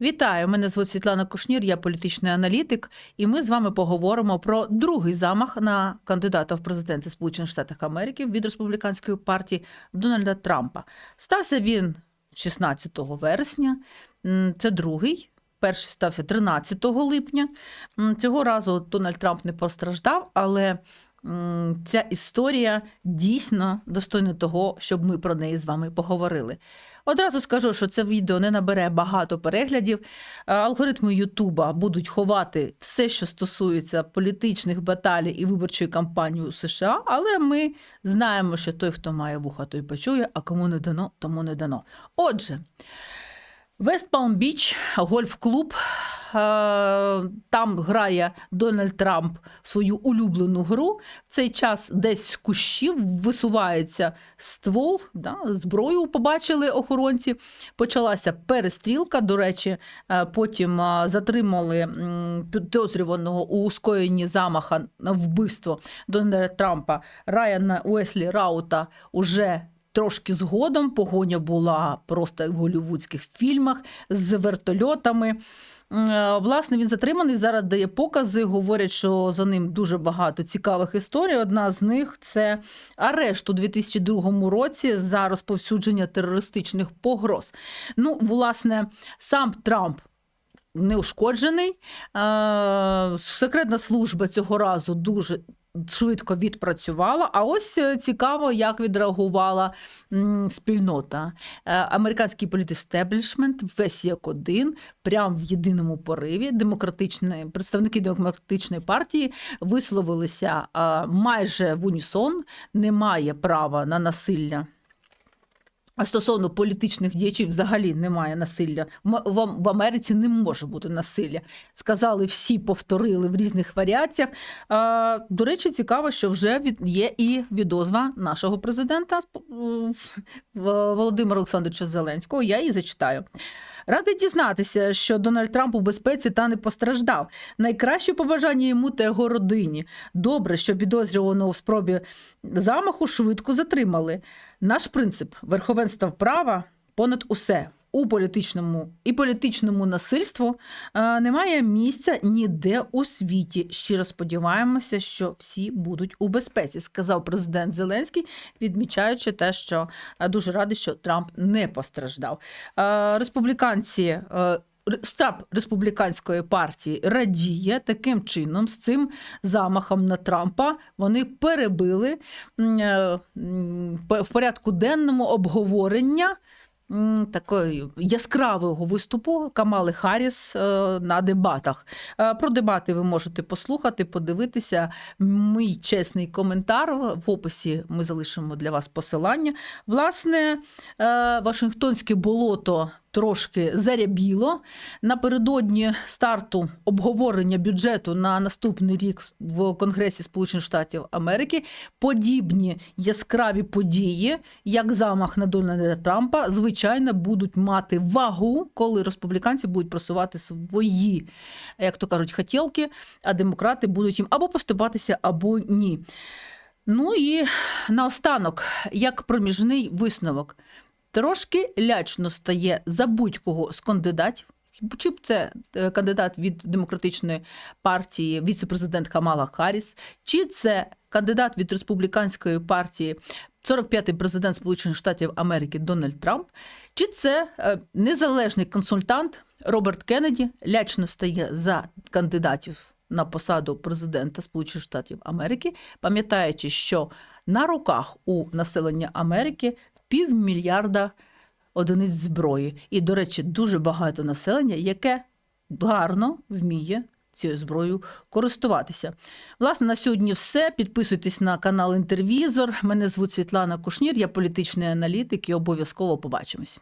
Вітаю, мене звуть Світлана Кушнір, я політичний аналітик, і ми з вами поговоримо про другий замах на кандидата в президенти Сполучених Штатів Америки від республіканської партії Дональда Трампа. Стався він 16 вересня. Це другий. Перший стався 13 липня. Цього разу Дональд Трамп не постраждав, але ця історія дійсно достойна того, щоб ми про неї з вами поговорили. Одразу скажу, що це відео не набере багато переглядів. Е, Алгоритми Ютуба будуть ховати все, що стосується політичних баталій і виборчої кампанії у США, але ми знаємо, що той, хто має вуха, той почує, а кому не дано, тому не дано. Отже, Вест Палм Біч, гольф-клуб. Там грає Дональд Трамп свою улюблену гру. В цей час десь з кущів висувається ствол, да, зброю побачили охоронці. Почалася перестрілка. До речі, е, потім е, затримали підозрюваного у скоєнні замаха на вбивство Дональда Трампа Райана Уеслі Раута уже Трошки згодом погоня була просто в голівудських фільмах з вертольотами. Е, Власне, він затриманий, зараз дає покази. Говорять, що за ним дуже багато цікавих історій. Одна з них це арешт у 2002 році за розповсюдження терористичних погроз. Ну, власне, сам Трамп. Неушкоджений. Е, Секретна служба цього разу дуже швидко відпрацювала. А ось е, цікаво, як відреагувала спільнота. Е, Американський політестеблішмент весь як один, прямо в єдиному пориві. Демократичні представники демократичної партії висловилися майже в унісон. Немає права на насилля. А стосовно політичних діячів взагалі немає насилля. В Америці не може бути насилля. Сказали всі, повторили в різних варіаціях. До речі, цікаво, що вже від- є і відозва нашого президента сп- Володимира Олександровича Зеленського. Я її зачитаю. Радий дізнатися, що Дональд Трамп у безпеці та не постраждав. Найкраще побажання йому та його родині. Добре, що підозрюваного в спробі замаху швидко затримали. Наш принцип верховенства права понад усе. У політичному і політичному насильству е, немає місця ніде у світі. Щиро сподіваємося, що всі будуть у безпеці, сказав президент Зеленський, відмічаючи те, що е, дуже радий, що Трамп не постраждав. Е, республіканці. Штаб республіканської партії радіє таким чином з цим замахом на Трампа. Вони перебили в порядку денному обговорення м, такої яскравого виступу Камали Харріс е, на дебатах. Е, Про дебати ви можете послухати, подивитися. Мій чесний коментар в описі ми залишимо для вас посилання. Власне, е, Вашингтонське болото. Трошки зарябіло напередодні старту обговорення бюджету на наступний рік в Конгресі Сполучених Штатів Америки подібні яскраві події, як замах на Дональда Трампа, звичайно, будуть мати вагу, коли республіканці будуть просувати свої, як то кажуть, хотілки, а демократи будуть їм або поступатися, або ні. Ну і наостанок, як проміжний висновок, трошки лячно стає за будь-кого з кандидатів. Чи б це е, кандидат від демократичної партії, віце-президент Камала Харріс, чи це кандидат від республіканської партії, 45-й президент Сполучених Штатів Америки Дональд Трамп, чи це е, незалежний консультант Роберт Кеннеді лячно стає за кандидатів на посаду президента Сполучених Штатів Америки, пам'ятаючи, що на руках у населення Америки півмільярда одиниць зброї. І, до речі, дуже багато населення, яке гарно вміє цією зброєю користуватися. Власне, на сьогодні все. Підписуйтесь на канал Інтервізор. Мене звуть Світлана Кушнір, я політичний аналітик і обов'язково побачимось.